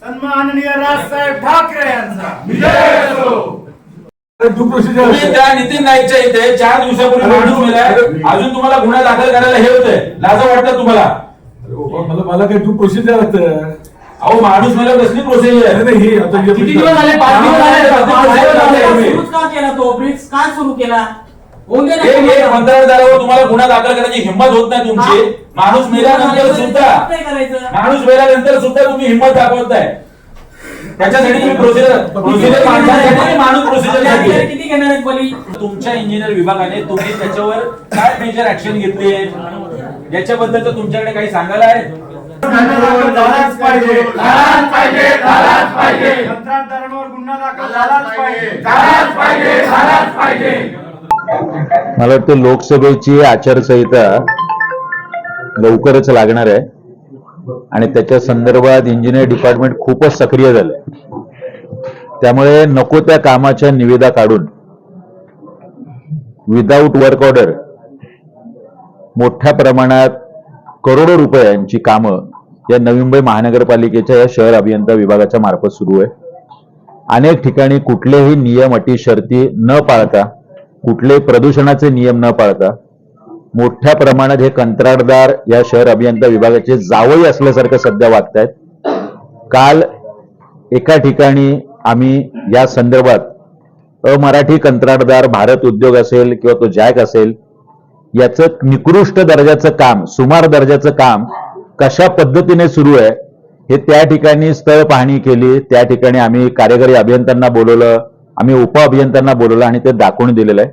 सन्माननीय राजसाहेब ठाकरे यांचा. तुम्ही त्या नितीन नाईकच्या इथे चार दिवसापूर्वी माणूस मेलाय अजून तुम्हाला गुन्हा दाखल करायला हे होतंय. लाज वाटतं तुम्हाला. मला मला काही तू प्रोसिजर असतं अहो माणूस मेला कसली प्रोसिजर अरे नाही, हे आता जे- किती दिवस झाले? पाच दिवस झाले. पाच दिवस झाले, पाच दिवस झाले. सुरूच का केला तो? ब्रिक्स का सुरू केला? एक एक मंत्रालयावर तुम्हाला. गुन्हा दाखल करायची हिंमत होत नाही तुमची. हा. माणूस मेल्यानंतर सुद्धा काय करायचं? माणूस मेल्यानंतर सुद्धा तुम्ही हिंमत दाखवत नाही त्याच्यासाठी तुम्ही प्रोसिजर प्रोसिजर माणसासाठी माणूस प्रोसिजर आपल्याला किती घेणार आहेत बली? तुमच्या इंजिनियर विभागाने तुम्ही त्याच्यावर काय मेजर ऍक्शन घेतली? याच्याबद्दल तर तुमच्याकडे काही सांगायला आहे? गुन्हा दाखल झालाच पाहिजे. झालाच पाहिजे झालाच पाहिजे. मला वाटतं लोकसभेची आचारसंहिता लवकरच लागणार आहे. आणि त्याच्या संदर्भात इंजिनियर डिपार्टमेंट खूपच सक्रिय झालंय. त्यामुळे नको त्या कामाच्या निविदा काढून. विदाऊट वर्क ऑर्डर मोठ्या प्रमाणात करोडो रुपयांची कामं या नवी मुंबई महानगरपालिकेच्या या शहर अभियंता विभागाच्या मार्फत सुरू आहे. अनेक ठिकाणी कुठलेही नियम अटी शर्ती न पाळता कुठलेही प्रदूषणाचे नियम न पाळता मोठ्या प्रमाणात हे कंत्राटदार या शहर अभियंता विभागाचे जावई असल्यासारखं सध्या वागतायत. काल एका ठिकाणी आम्ही या संदर्भात अमराठी कंत्राटदार भारत उद्योग असेल किंवा तो जॅक असेल याचं निकृष्ट दर्जाचं काम सुमार दर्जाचं काम कशा पद्धतीने सुरू आहे हे त्या ठिकाणी स्थळ पाहणी केली त्या ठिकाणी आम्ही कार्यकारी अभियंत्यांना बोलवलं आम्ही उप अभियंत्यांना बोलवलं आणि ते दाखवून दिलेलं आहे.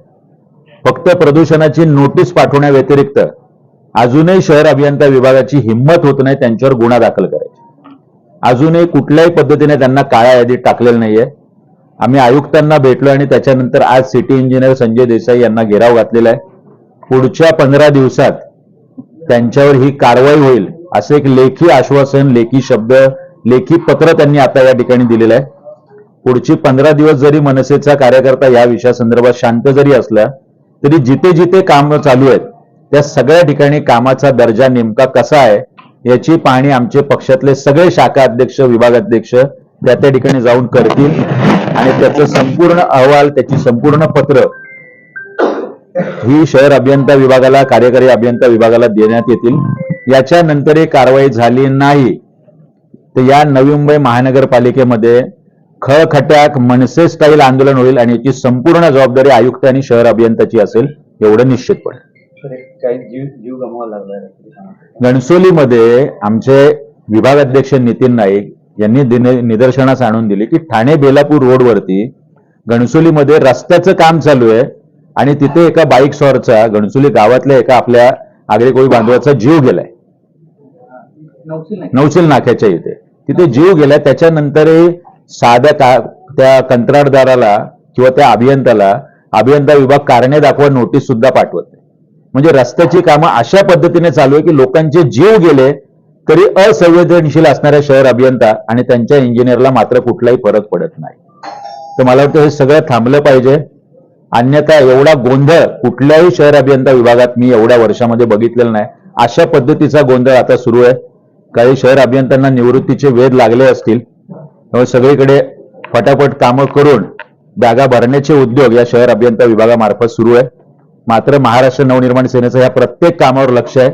फक्त प्रदूषणाची नोटीस पाठवण्याव्यतिरिक्त अजूनही शहर अभियंता विभागाची हिंमत होत नाही त्यांच्यावर गुन्हा दाखल करायची. अजूनही कुठल्याही पद्धतीने त्यांना काळ्या यादीत टाकलेलं नाहीये. आम्ही आयुक्तांना भेटलो आणि त्याच्यानंतर आज सिटी इंजिनियर संजय देसाई यांना घेराव घातलेला आहे. पुढच्या पंधरा दिवसात त्यांच्यावर ही कारवाई होईल असं एक लेखी आश्वासन लेखी शब्द लेखी पत्र त्यांनी आता या ठिकाणी दिलेलं आहे. पुढची पंधरा दिवस जरी मनसेचा कार्यकर्ता या विषयासंदर्भात शांत जरी असला तरी जिथे जिथे काम चालू आहेत त्या सगळ्या ठिकाणी कामाचा दर्जा नेमका कसा आहे याची पाहणी आमचे पक्षातले सगळे शाखा अध्यक्ष विभागाध्यक्ष त्या त्या ठिकाणी जाऊन करतील. आणि त्याचं संपूर्ण अहवाल त्याची संपूर्ण पत्र ही शहर अभियंता विभागाला कार्यकारी अभियंता विभागाला देण्यात येतील. याच्यानंतरही कारवाई झाली नाही तर या नवी मुंबई महानगरपालिकेमध्ये खळखट्याक मनसे स्टाईल आंदोलन होईल आणि याची संपूर्ण जबाबदारी आयुक्त आणि शहर अभियंत्याची असेल एवढं निश्चितपणे. घणसोलीमध्ये आमचे विभागाध्यक्ष नितीन नाईक यांनी दिन- निदर्शनास आणून दिली की ठाणे बेलापूर रोडवरती घणसोलीमध्ये रस्त्याचं काम चालू आहे आणि तिथे एका बाईक स्वारचा घणसोली गावातल्या एका आपल्या आगरी कोळी बांधवाचा जीव गेलाय. नौशील नाक्याच्या इथे. तिथे जीव गेला त्याच्यानंतरही साध्या का त्या कंत्राटदाराला किंवा त्या अभियंत्याला अभियंता विभाग कारणे दाखवा नोटीस सुद्धा पाठवत नाही. म्हणजे रस्त्याची कामं अशा पद्धतीने चालू आहे की लोकांचे जीव गेले तरी असंवेदनशील असणाऱ्या शहर अभियंता आणि त्यांच्या इंजिनियरला मात्र कुठलाही फरक पडत नाही. तर मला वाटतं हे सगळं थांबलं पाहिजे. अन्यथा एवढा गोंधळ कुठल्याही शहर अभियंता विभागात मी एवढ्या वर्षामध्ये बघितलेला नाही. अशा पद्धतीचा गोंधळ आता सुरू आहे. काही शहर अभियंत्यांना निवृत्तीचे वेध लागले असतील. त्यामुळे सगळीकडे फटाफट कामं करून बॅगा भरण्याचे उद्योग या शहर अभियंता विभागामार्फत सुरू आहे. मात्र महाराष्ट्र नवनिर्माण सेनेचं या प्रत्येक कामावर लक्ष आहे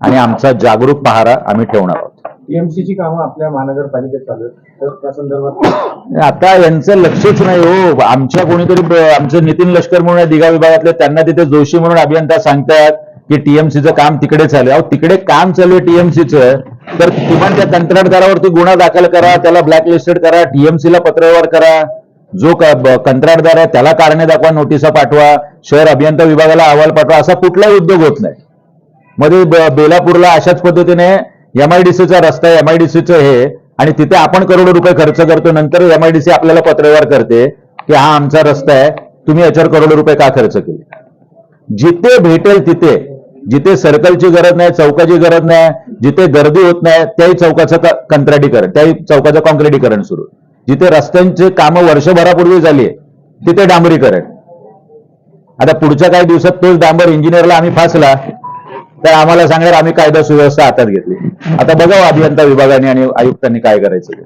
आणि आमचा जागरूक पहारा आम्ही ठेवणार आहोत. टीएमसीची कामं आपल्या महानगरपालिकेत चालू आहेत. तर त्या संदर्भात आता यांचं लक्षच नाही हो. आमच्या कोणीतरी आमचं नितीन लष्कर म्हणून दिघा विभागातले त्यांना तिथे जोशी म्हणून अभियंता सांगतात की टीएमसीचं काम तिकडे चालू आहे. अहो तिकडे काम चालू आहे टीएमसीचं. तर किमान त्या कंत्राटदारावरती गुन्हा दाखल करा त्याला ब्लॅकलिस्टेड करा टीएमसीला पत्रव्यवहार करा. जो कंत्राटदार आहे त्याला कारणे दाखवा नोटिसा पाठवा शहर अभियंता विभागाला अहवाल पाठवा असा कुठलाही उद्योग होत नाही. मध्ये बेलापूरला अशाच पद्धतीने एमआयडीसीचा रस्ता एमआयडीसीचं हे आणि तिथे आपण करोडो रुपये खर्च करतो नंतर एमआयडीसी आपल्याला पत्रव्यवहार करते की हा आमचा रस्ता आहे तुम्ही याच्यावर करोडो रुपये का खर्च केले? जिथे भेटेल तिथे जिथे सर्कलची गरज नाही चौकाची गरज नाही जिथे गर्दी होत नाही त्याही चौकाचं कंत्राटीकरण त्याही चौकाचं कॉन्क्रिटीकरण सुरू. जिथे रस्त्यांची कामं वर्षभरापूर्वी झाली तिथे डांबरीकरण. आता पुढच्या काही दिवसात तोच डांबर इंजिनियरला आम्ही फासला तर आम्हाला सांगणार आम्ही कायदा सुव्यवस्था हातात घेतली. आता बघावं अभियंता विभागाने आणि आयुक्तांनी काय करायचं हे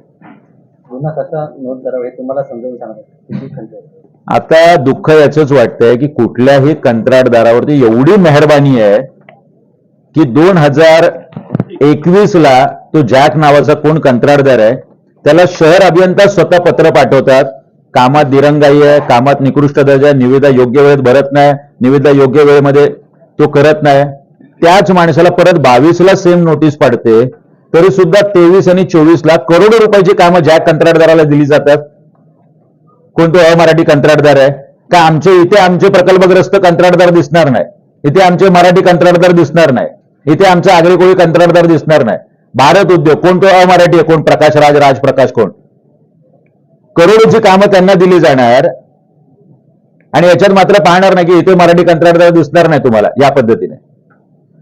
आता दुःख याचंच वाटतंय की कुठल्याही कंत्राटदारावरती एवढी मेहरबानी आहे की दोन हजार एकवीस ला तो जॅक नावाचा कोण कंत्राटदार आहे त्याला शहर अभियंता स्वतः पत्र पाठवतात. कामात दिरंगाई आहे कामात निकृष्ट दर्जा आहे, निविदा योग्य वेळेत भरत नाही निविदा योग्य वेळेमध्ये तो करत नाही. त्याच माणसाला परत बावीस ला सेम नोटीस पडते तरी सुद्धा तेवीस आणि चोवीस ला करोडो रुपयाची कामं ज्या कंत्राटदाराला दिली जातात. कोणतो अमराठी कंत्राटदार आहे? का आमचे इथे आमचे प्रकल्पग्रस्त कंत्राटदार दिसणार नाही? इथे आमचे मराठी कंत्राटदार दिसणार नाही? इथे आमचा आगळीकोळी कंत्राटदार दिसणार नाही. भारत उद्योग कोण तो अमराठी आहे? कोण प्रकाश राज राजप्रकाश कोण? करोडोची कामं त्यांना दिली जाणार. आणि याच्यात मात्र पाहणार नाही की इथे मराठी कंत्राटदार दिसणार नाही तुम्हाला या पद्धतीने.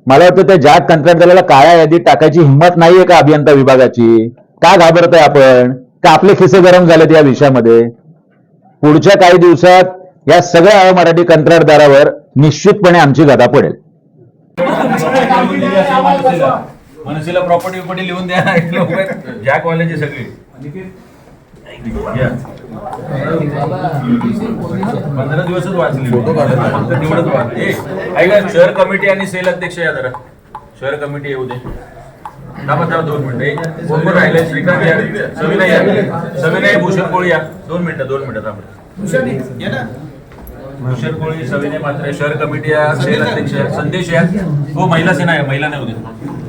मला वाटतं त्या ज्या कंत्राटदाराला काळ्या यादीत टाकायची हिंमत नाहीये का अभियंता विभागाची? का घाबरतोय आपण? का आपले खिसे गरम झालेत या विषयामध्ये? पुढच्या काही दिवसात या सगळ्या मराठी कंत्राटदारावर निश्चितपणे आमची गदा पडेल. मनसेला प्रॉपर्टी बिपर्टी लिहून द्या. जॅक वाल्याची सगळी. पंधरा दिवसच वाचले. फक्त तेवढंच वाचले. ऐका शहर कमिटी आणि सेल अध्यक्ष या जरा. शहर कमिटी येऊ दे. थांबा थांबा दोन मिनिटं. ए, कोण कोण राहिले श्रीकांत या. सविनय या. सविनय भूषण कोळी या. दोन मिनिटं दोन मिनिटं थांबा. भूषण कोळी सविनय मात्रे शहर कमिटी या सेल अध्यक्ष संदेश या हो महिला सेना आहे महिला नाही उद्या